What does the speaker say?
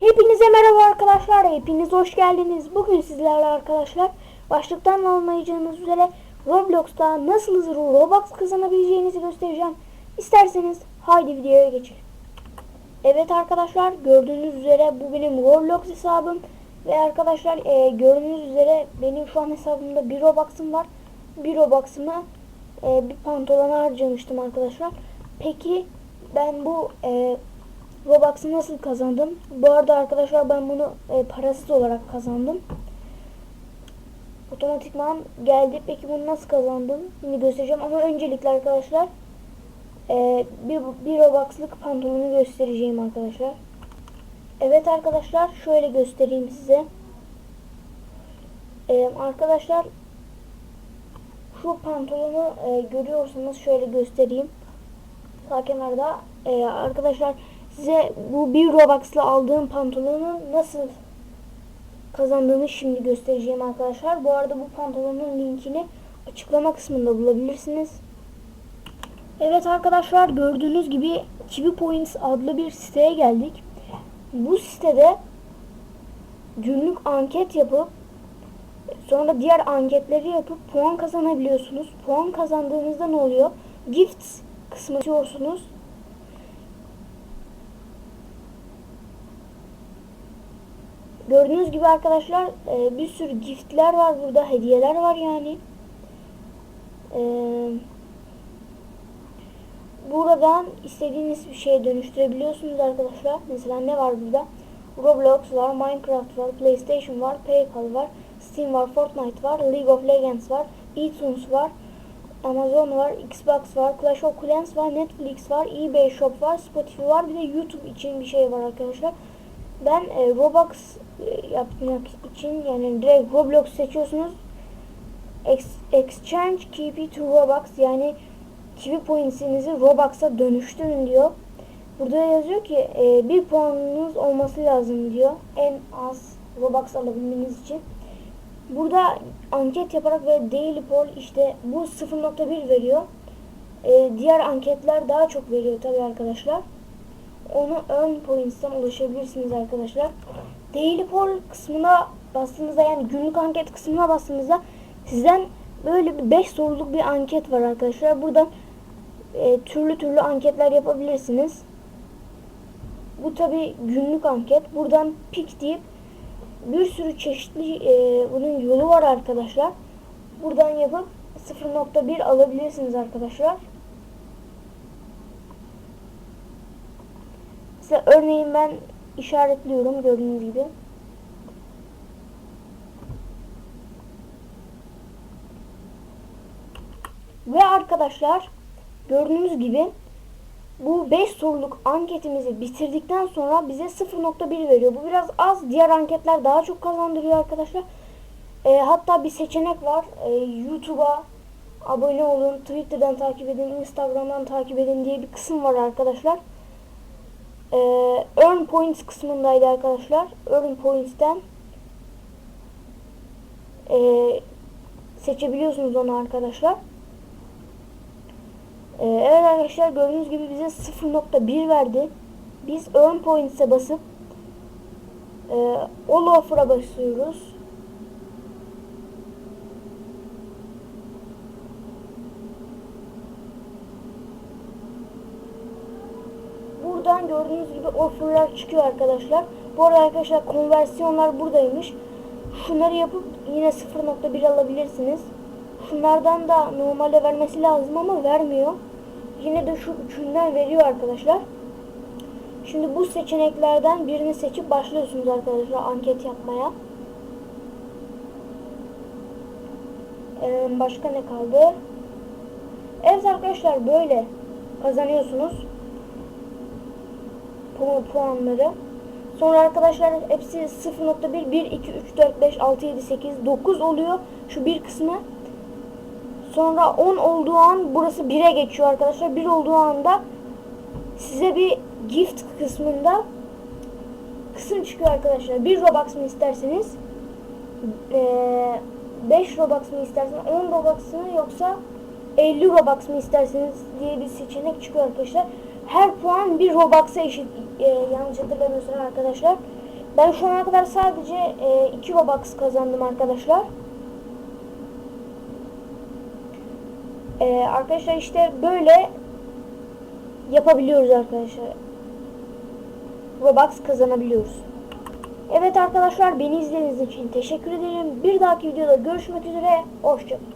Hepinize merhaba arkadaşlar. Hepiniz hoş geldiniz. Bugün sizlerle arkadaşlar başlıktan anlayacağınız üzere Roblox'ta nasıl Robux kazanabileceğinizi göstereceğim. İsterseniz haydi videoya geçelim. Evet arkadaşlar gördüğünüz üzere bu benim Roblox hesabım. Ve arkadaşlar e, gördüğünüz üzere benim şu an hesabımda bir Robux'ım var. Bir Robux'ımı e, bir pantolona harcamıştım arkadaşlar. Peki ben bu e, Robux'ı nasıl kazandım? Bu arada arkadaşlar ben bunu e, parasız olarak kazandım. Otomatikman geldi. Peki bunu nasıl kazandım? Şimdi göstereceğim ama öncelikle arkadaşlar e, bir, bir Robux'lık pantolonu göstereceğim arkadaşlar. Evet arkadaşlar şöyle göstereyim size. E, arkadaşlar şu pantolonu e, görüyorsanız şöyle göstereyim. Sağ kenarda e, arkadaşlar size bu bir Robux'la aldığım pantolonu nasıl kazandığımı şimdi göstereceğim arkadaşlar. Bu arada bu pantolonun linkini açıklama kısmında bulabilirsiniz. Evet arkadaşlar gördüğünüz gibi Kiwi Points adlı bir siteye geldik. Bu sitede günlük anket yapıp sonra diğer anketleri yapıp puan kazanabiliyorsunuz. Puan kazandığınızda ne oluyor? Gifts kısmı diyorsunuz. Gördüğünüz gibi arkadaşlar e, bir sürü giftler var burada. Hediyeler var yani. E, buradan istediğiniz bir şeye dönüştürebiliyorsunuz arkadaşlar. Mesela ne var burada? Roblox var, Minecraft var, PlayStation var, PayPal var, Steam var, Fortnite var, League of Legends var, iTunes var, Amazon var, Xbox var, Clash of Clans var, Netflix var, eBay Shop var, Spotify var. Bir de YouTube için bir şey var arkadaşlar. Ben e, Robux e, yapmak için yani direkt Roblox seçiyorsunuz. Ex exchange it to Robux yani Kiwi points'inizi Robux'a dönüştürün diyor. Burada yazıyor ki e, bir puanınız olması lazım diyor. En az Robux alabilmeniz için. Burada anket yaparak ve daily poll işte bu 0.1 veriyor. E, diğer anketler daha çok veriyor tabi arkadaşlar. Onu earn points'ten ulaşabilirsiniz arkadaşlar. Daily poll kısmına bastığınızda yani günlük anket kısmına bastığınızda sizden böyle bir 5 soruluk bir anket var arkadaşlar. Buradan e, türlü türlü anketler yapabilirsiniz. Bu tabi günlük anket. Buradan pick deyip bir sürü çeşitli e, bunun yolu var arkadaşlar. Buradan yapıp 0.1 alabilirsiniz arkadaşlar. Mesela örneğin ben işaretliyorum gördüğünüz gibi. Ve arkadaşlar gördüğünüz gibi bu 5 soruluk anketimizi bitirdikten sonra bize 0.1 veriyor. Bu biraz az. Diğer anketler daha çok kazandırıyor arkadaşlar. E, hatta bir seçenek var. E, YouTube'a abone olun, Twitter'dan takip edin, Instagram'dan takip edin diye bir kısım var arkadaşlar. E, Earn Points kısmındaydı arkadaşlar. Earn Points'ten e, seçebiliyorsunuz onu arkadaşlar. Ee, evet arkadaşlar gördüğünüz gibi bize 0.1 verdi. Biz Earn Points'e basıp e, All Offer'a basıyoruz. Buradan gördüğünüz gibi offerlar çıkıyor arkadaşlar. Bu arada arkadaşlar konversiyonlar buradaymış. Şunları yapıp yine 0.1 alabilirsiniz. Şunlardan da normalde vermesi lazım ama vermiyor. Yine de şu üçünden veriyor arkadaşlar. Şimdi bu seçeneklerden birini seçip başlıyorsunuz arkadaşlar anket yapmaya. Ee, başka ne kaldı? Evet arkadaşlar böyle kazanıyorsunuz puanları. Sonra arkadaşlar hepsi 0.1, 1, 2, 3, 4, 5, 6, 7, 8, 9 oluyor. Şu bir kısmı. Sonra 10 olduğu an burası 1'e geçiyor arkadaşlar. 1 olduğu anda size bir gift kısmında kısım çıkıyor arkadaşlar. 1 Robux mı isterseniz 5 Robux mu isterseniz 10 Robux mu yoksa 50 Robux mu isterseniz diye bir seçenek çıkıyor arkadaşlar. Her puan bir Robux'a eşit. E, yanlış hatırlamıyorsam arkadaşlar. Ben şu ana kadar sadece e, 2 Robux kazandım arkadaşlar. E, arkadaşlar işte böyle yapabiliyoruz arkadaşlar. Robux kazanabiliyoruz. Evet arkadaşlar beni izlediğiniz için teşekkür ederim. Bir dahaki videoda görüşmek üzere. Hoşçakalın.